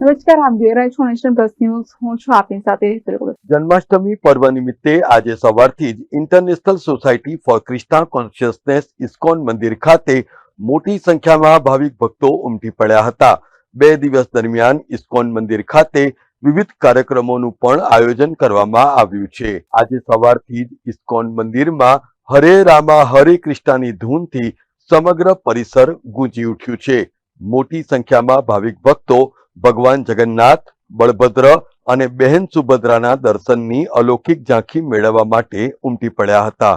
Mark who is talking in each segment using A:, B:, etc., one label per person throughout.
A: નમસ્કાર, આપ જોઈ રહ્યા છો નેશન પ્લસ ન્યૂઝ. હું છું આપની સાથે
B: જન્માષ્ટમી પર્વ નિમિત્તે આજે સવારથી જ international society for Krishna consciousness ISKCON મંદિર ખાતે મોટી સંખ્યામાં ભાવિક ભક્તો ઉમટી પડ્યા હતા. બે દિવસ દરમિયાન ઇસ્કોન મંદિર ખાતે વિવિધ કાર્યક્રમોનું પણ આયોજન કરવામાં આવ્યું છે. આજે સવારથી જ ઇસ્કોન મંદિરમાં હરે રામા, હરે કૃષ્ણની ધૂનથી સમગ્ર પરિસર ગુંજી ઉઠ્યું છે. મોટી સંખ્યામાં ભાવિક ભક્તો ભગવાન જગન્નાથ બળભદ્ર અને બહેન સુભદ્રાના દર્શનની અલૌકિક ઝાંખી મેળવવા માટે ઉમટી પડ્યા હતા.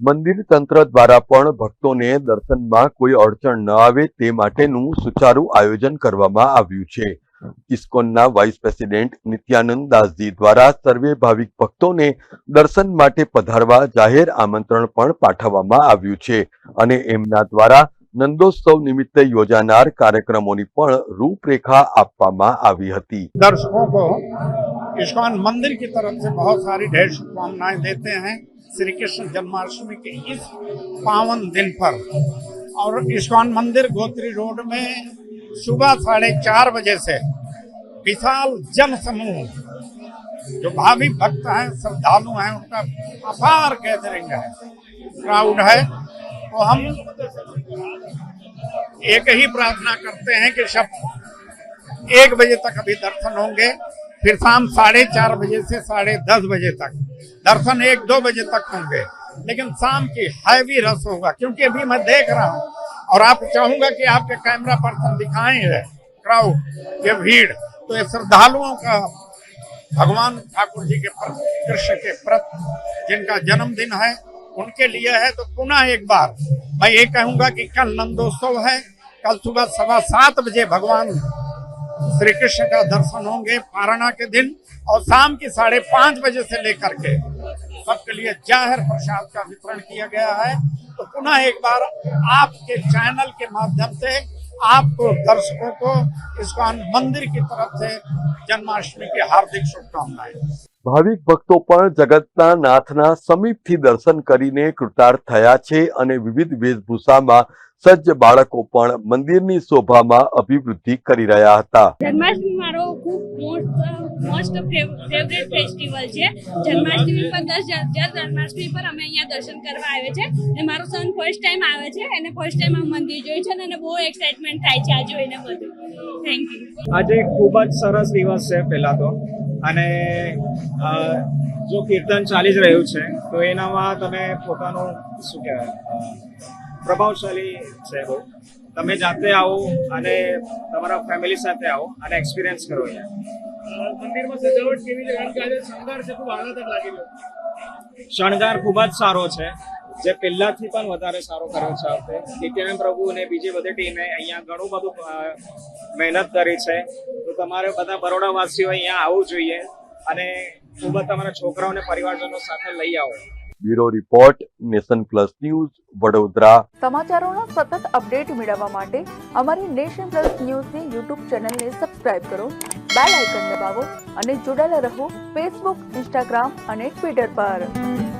B: મંદિર તંત્ર દ્વારા પણ ભક્તોને દર્શનમાં કોઈ અડચણ ન આવે તે માટેનું સુચારુ આયોજન કરવામાં આવ્યું છે ઇસ્કોનના વાઇસ પ્રેસિડેન્ટ નિત્યાનંદ દાસજી દ્વારા સર્વે ભાવિક ભક્તોને દર્શન માટે પધારવા જાહેર આમંત્રણ પણ પાઠવવામાં આવ્યું છે અને એમના દ્વારા નંદોત્સવ નિમિત્તે યોજાનાર કાર્યક્રમોની પણ રૂપરેખા આપવામાં આવી હતી
C: दर्शकों को इस्कॉन मंदिर की तरफ से बहुत सारी ढेर शुभकामनाएं देते हैं श्री कृष्ण जन्माष्टमी के इस पावन दिन पर और इस्कॉन मंदिर गोत्री रोड में सुबह साढ़े चार बजे से विशाल जन समूह, जो भावी भक्त हैं, श्रद्धालु हैं, उनका अपार गैदरिंग है क्राउड है। तो हम एक ही प्रार्थना करते हैं कि सब एक बजे तक अभी दर्शन होंगे, फिर शाम साढ़े चार बजे से साढ़े दस बजे तक। दर्शन एक दो बजे तक होंगे, लेकिन शाम की हैवी रस होगा, क्योंकि अभी मैं देख रहा हूँ। और आप चाहूँगा कि आपके कैमरा पर्सन दिखाएँ है क्राउड ये भीड़। तो ये श्रद्धालुओं का, भगवान ठाकुर जी के प्रति, कृष्ण के प्रति, जिनका जन्मदिन है, उनके लिए है तो पुनः एक बार मैं ये कहूँगा कि कल नंदोत्सव है, कल सुबह सवा सात बजे भगवान श्री कृष्ण का दर्शन होंगे पारणा के दिन और शाम की साढ़े पाँच बजे से लेकर के। सबके लिए ज़ाहिर प्रसाद का वितरण किया गया है। तो पुनः एक बार आपके चैनल के माध्यम से आपको दर्शकों को इस मंदिर की तरफ़ से जन्माष्टमी की हार्दिक शुभकामनाएँ।
B: ભાવિક ભક્તો પણ જગતના નાથના સમીપથી દર્શન કરીને કૃતાર્થ થયા છે અને વિવિધ વેશભૂષામાં સજ્જ બાળકો પણ મંદિરની શોભામાં અભિવૃદ્ધિ કરી રહ્યા હતા.
D: જન્માષ્ટમી મારો ખૂબ મોસ્ટ મોસ્ટ ફેવરેટ ફેસ્ટિવલ છે. જન્માષ્ટમી પર દસ જ- જન્માષ્ટમી પર અમે અહીંયા દર્શન કરવા આવે છે. અને મારો સન ફર્સ્ટ ટાઈમ આવે છે. અને ફર્સ્ટ ટાઈમ આ મંદિર જોયું છે અને બહુ એક્સાઇટમેન્ટ થાય છે આ જોઈને બધું. થેન્ક યુ
E: આજે ખૂબ જ સરસ દિવસ છે પહેલા તો. અને જો કીર્તન ચાલી જ રહ્યું છે તો એનામાં તમે પોતાનું શું કહેવાય પ્રભાવશાળી છે બહુ. તમે જાતે આવો અને તમારા ફેમિલી સાથે આવો અને એક્સપિરિયન્સ કરો અહીંયા.
F: મંદિરમાં સજાવટ કેવી છે? કારણ કે આજે શણગાર છે ખૂબ આહલાદક લાગી રહ્યો
E: શણગાર ખૂબ જ સારો છે. જે પહેલાથી પણ વધારે સારો કર્યો છે આ વખતે નિત્યાનંદ પ્રભુ અને બીજી બધી ટીમે અહીંયા ઘણું બધું મહેનત કરી છે. તો તમારે બધા બરોડાવાસીઓ અહીંયા આવવું જોઈએ અને ખૂબ જ તમારા છોકરાઓને પરિવારજનો સાથે લઈ આવો.
B: Bureau report nation plus news Vadodara.
G: સમાચારોનો સતત અપડેટ મેળવવા માટે અમારી નેશન પ્લસ ન્યૂઝની યુટ્યુબ ચેનલને સબસ્ક્રાઇબ કરો બેલ આઇકન દબાવો અને જોડાયેલા રહો ફેસબુક ઇન્સ્ટાગ્રામ અને ટ્વિટર પર.